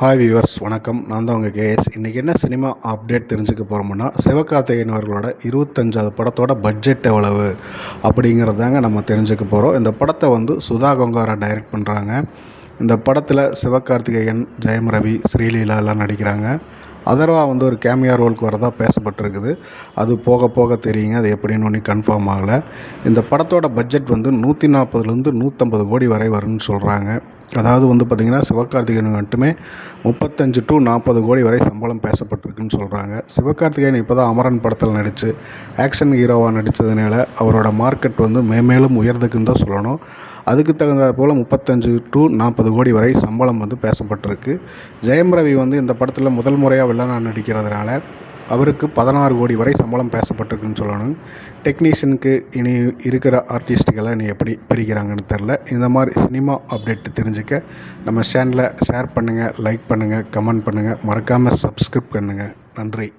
Hi viewers வணக்கம். நான் தான் உங்கள் கேஎஸ். இன்றைக்கி என்ன சினிமா அப்டேட் தெரிஞ்சுக்க போகிறோம்னா சிவகார்த்திகேயன் அவர்களோட இருபத்தஞ்சாவது படத்தோட பட்ஜெட் எவ்வளவு அப்படிங்கிறதாங்க நம்ம தெரிஞ்சுக்க போகிறோம் இந்த படத்தை வந்து சுதா கொங்காரா டைரக்ட் பண்ணுறாங்க இந்த படத்தில் சிவகார்த்திகேயன் ஜெயம் ரவி ஸ்ரீலீலா எல்லாம் நடிக்கிறாங்க. அதர்வா வந்து ஒரு கேமியா ரோலுக்கு வரதாக பேசப்பட்டிருக்குது. அது போக போக தெரியுங்க அது எப்படின்னு ஒன்று கன்ஃபார்ம் ஆகலை. இந்த படத்தோட பட்ஜெட் வந்து நூற்றி நாற்பதுலேருந்து நூற்றம்பது கோடி வரை வரும்னு சொல்கிறாங்க அதாவது வந்து பார்த்திங்கன்னா சிவகார்த்திகேயன் மட்டுமே முப்பத்தஞ்சு டு நாற்பது கோடி வரை சம்பளம் பேசப்பட்டிருக்குன்னு சொல்கிறாங்க சிவகார்த்திகேயன் இப்போ தான் அமரன் படத்தில் நடித்து ஆக்ஷன் ஹீரோவாக நடித்ததுனால அவரோட மார்க்கெட் வந்து மேமேலும் உயர்ந்துக்குன்னு தான் சொல்லணும். அதுக்கு தகுந்த போல் முப்பத்தஞ்சு டு நாற்பது கோடி வரை சம்பளம் வந்து பேசப்பட்டிருக்கு. ஜெயம் ரவி வந்து இந்த படத்தில் முதல் முறையாக வில்லனாக நடிக்கிறதுனால அவருக்கு பதினாறு கோடி வரை சம்பளம் பேசப்பட்டிருக்குன்னு சொல்லணும். டெக்னீஷியனுக்கு இனி இருக்கிற ஆர்டிஸ்ட்டுகளை இனி எப்படி பிரிக்கிறாங்கன்னு தெரில இந்த மாதிரி சினிமா அப்டேட் தெரிஞ்சுக்க நம்ம சேனலை ஷேர் பண்ணுங்கள் லைக் பண்ணுங்கள் கமெண்ட் பண்ணுங்கள் மறக்காமல் சப்ஸ்கிரைப் பண்ணுங்கள் நன்றி.